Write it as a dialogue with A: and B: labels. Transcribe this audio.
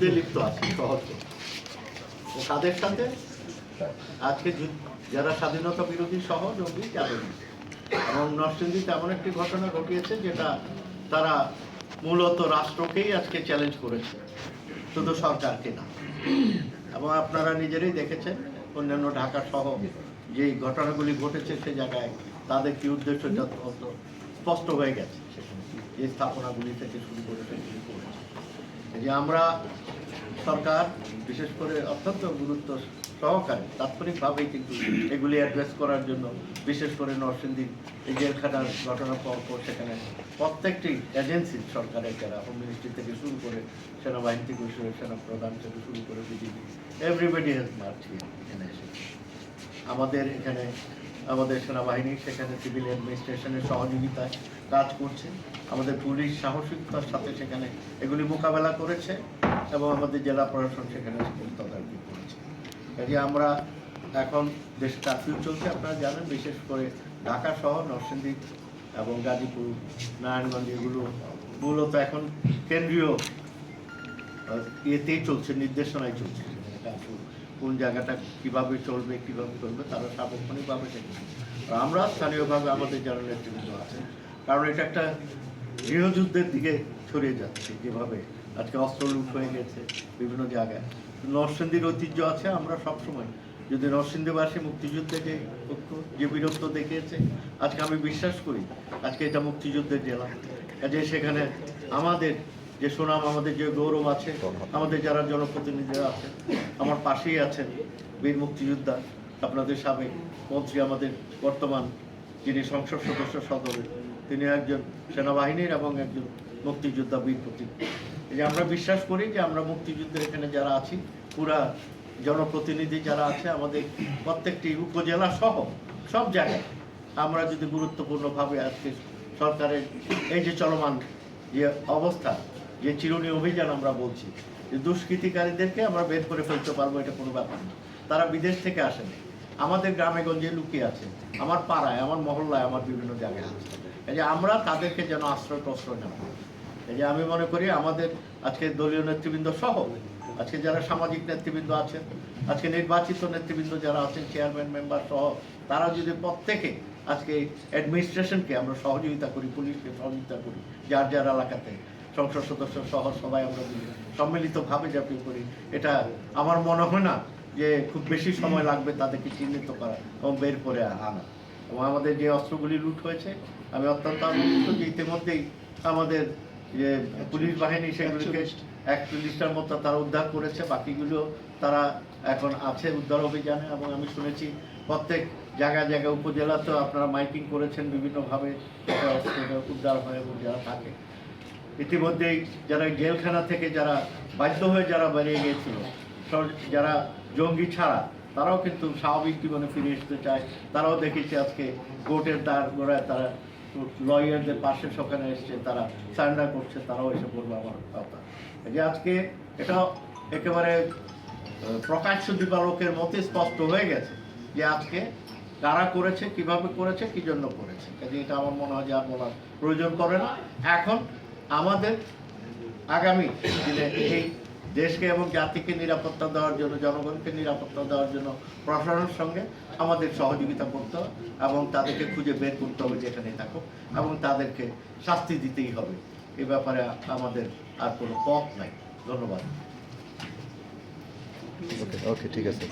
A: যুদ্ধে লিপ্ত আছে, সহজ। ও কাদের সাথে? আজকে যারা স্বাধীনতা বিরোধী সহযোগী যাদের এবং নরসিংদীতে এমন একটি ঘটনা ঘটিয়েছে যেটা তারা মূলত রাষ্ট্রকেই আজকে চ্যালেঞ্জ করেছে, শুধু সরকারকে না। এবং আপনারা নিজেরাই দেখেছেন, অন্যান্য ঢাকা সহ যে ঘটনাগুলি ঘটেছে সে জায়গায় তাদের কি উদ্দেশ্য স্পষ্ট হয়ে গেছে। যে স্থাপনাগুলি থেকে শুরু করে করেছে এই যে আমরা সরকার, বিশেষ করে অত্যন্ত গুরুত্ব সহকারে, তাৎক্ষণিকভাবেই কিন্তু এগুলি অ্যাড্রেস করার জন্য, বিশেষ করে নরসিংদী এই জেলখানার ঘটনার পর সেখানে প্রত্যেকটি এজেন্সি সরকারের যারা হোম মিনিস্ট্রি থেকে শুরু করে সেনাবাহিনী থেকে শুরু করে সেনা প্রধান থেকে শুরু করে বিজেপি এভরিবডি হ্যাজ মার্চ এখানে এসেছে আমাদের এখানে আমাদের সেনাবাহিনী, সেখানে সিভিল অ্যাডমিনিস্ট্রেশনের সহযোগিতায় কাজ করছে। আমাদের পুলিশ সাহসিকতার সাথে সেখানে এগুলি মোকাবেলা করেছে এবং আমাদের জেলা প্রশাসন সেখানে তদারকি করেছে। কাজে আমরা এখন দেশ কারফিউ চলছে, আপনারা জানেন, বিশেষ করে ঢাকা শহর, নরসিংদী এবং গাজীপুর, নারায়ণগঞ্জ, এগুলো মূলত এখন কেন্দ্রীয় ইয়েতেই চলছে, নির্দেশনায় চলছে। কারফিউ কোন জায়গাটা কীভাবে চলবে কীভাবে চলবে, তারা সার্বক্ষণিকভাবে দেখবে। আর আমরা স্থানীয়ভাবে আমাদের যারা নেতৃবৃন্দ আছে কারণ এটা একটা গৃহযুদ্ধের দিকে ছড়িয়ে যাচ্ছে যেভাবে। আজকে অস্ত্র লুট হয়ে গেছে বিভিন্ন জায়গায়। নরসিংদীর ঐতিহ্য আছে, আমরা সবসময়। যদি নরসিংদীবাসী মুক্তিযুদ্ধে যে ঐক্য, যে বীরত্ব দেখিয়েছে, আজকে আমি বিশ্বাস করি, আজকে এটা মুক্তিযুদ্ধের জেলা। কাজে সেখানে আমাদের যে সুনাম আমাদের, যে গৌরব আছে, আমাদের যারা জনপ্রতিনিধিরা আছেন আমার পাশেই আছেন বীর মুক্তিযোদ্ধা, আপনাদের সাবেক মন্ত্রী, আমাদের বর্তমান যিনি সংসদ সদস্য সদরের, তিনি একজন সেনাবাহিনীর এবং একজন মুক্তিযোদ্ধা বীর প্রতীক। যে আমরা বিশ্বাস করি যে আমরা মুক্তিযুদ্ধের এখানে যারা আছি, পুরা জনপ্রতিনিধি যারা আছে, আমাদের প্রত্যেকটি উপজেলা সহ সব জায়গায় আমরা যদি গুরুত্বপূর্ণভাবে আজকে সরকারের এই যে চলমান যে অবস্থা যে চিরুনি অভিযান আমরা বলছি, যে দুষ্কৃতিকারীদেরকে আমরা বের করে ফেলতে পারব, এটা কোনো ব্যাপার না। তারা বিদেশ থেকে আসেনি। আমাদের গ্রামে গঞ্জে লুকিয়ে আছে। আমার পাড়ায়, আমার মহল্লায়, আমার বিভিন্ন জায়গায় আছে। যে আমরা তাদেরকে যেন আশ্রয় প্রশ্রয় না এই যে আমি মনে করি, আমাদের আজকে দলীয় নেতৃবৃন্দ সহ, আজকে যারা সামাজিক নেতৃবৃন্দ আছেন, আজকে নির্বাচিত নেতৃবৃন্দ যারা আছেন চেয়ারম্যান মেম্বার সহ, তারা যদি প্রত্যেকে আজকে অ্যাডমিনিস্ট্রেশনকে আমরা সহযোগিতা করি, পুলিশকে সহযোগিতা করি, যার যার এলাকাতে সংসদ সদস্য সহ সবাই আমরা সম্মিলিতভাবে ঝাঁপিয়ে করি এটা আমার মনে হয় না যে খুব বেশি সময় লাগবে তাদেরকে চিহ্নিত করা এবং বের করে আনা। এবং আমাদের যে অস্ত্রগুলি লুট হয়েছে আমি অত্যন্ত আনন্দিত যে ইতিমধ্যেই আমাদের যে পুলিশ বাহিনী সেগুলিকে একচল্লিশটার মতো তারা উদ্ধার করেছে বাকিগুলো তারা এখন আছে উদ্ধার অভিযানে। এবং আমি শুনেছি প্রত্যেক জায়গায় জায়গায় উপজেলাতেও আপনারা মাইকিং করেছেন বিভিন্নভাবে উদ্ধার হয় এবং যারা থাকে। ইতিমধ্যেই যারা জেলখানা থেকে যারা বাধ্য হয়ে যারা বেরিয়ে গিয়েছিল যারা জঙ্গি ছাড়া, তারাও কিন্তু স্বাভাবিক জীবনে ফিরে আসতে চায়। তারাও দেখেছি আজকে কোর্টের দ্বার গোড়ায় তারা লয়ারদের পাশে সেখানে এসছে তারা সারেন্ডার করছে, তারাও এসে বলবে আমার কথা। যে আজকে এটা একেবারে প্রকাশ্য দিবালোকের মতে স্পষ্ট হয়ে গেছে যে আজকে কারা করেছে, কীভাবে করেছে, কি জন্য করেছে। কাজে এটা আমার মনে হয় যে আর বলার প্রয়োজন করে না। এখন আমাদের আগামী দিনে এই দেশকে এবং জাতিকে নিরাপত্তা দেওয়ার জন্য, জনগণকে নিরাপত্তা দেওয়ার জন্য প্রশাসনের সঙ্গে আমাদের সহযোগিতা করতে হবে এবং তাদেরকে খুঁজে বের করতে হবে যেখানে থাকুক এবং তাদেরকে শাস্তি দিতেই হবে। এ ব্যাপারে আমাদের আর কোনো পথ নাই। ধন্যবাদ।
B: ওকে ঠিক আছে।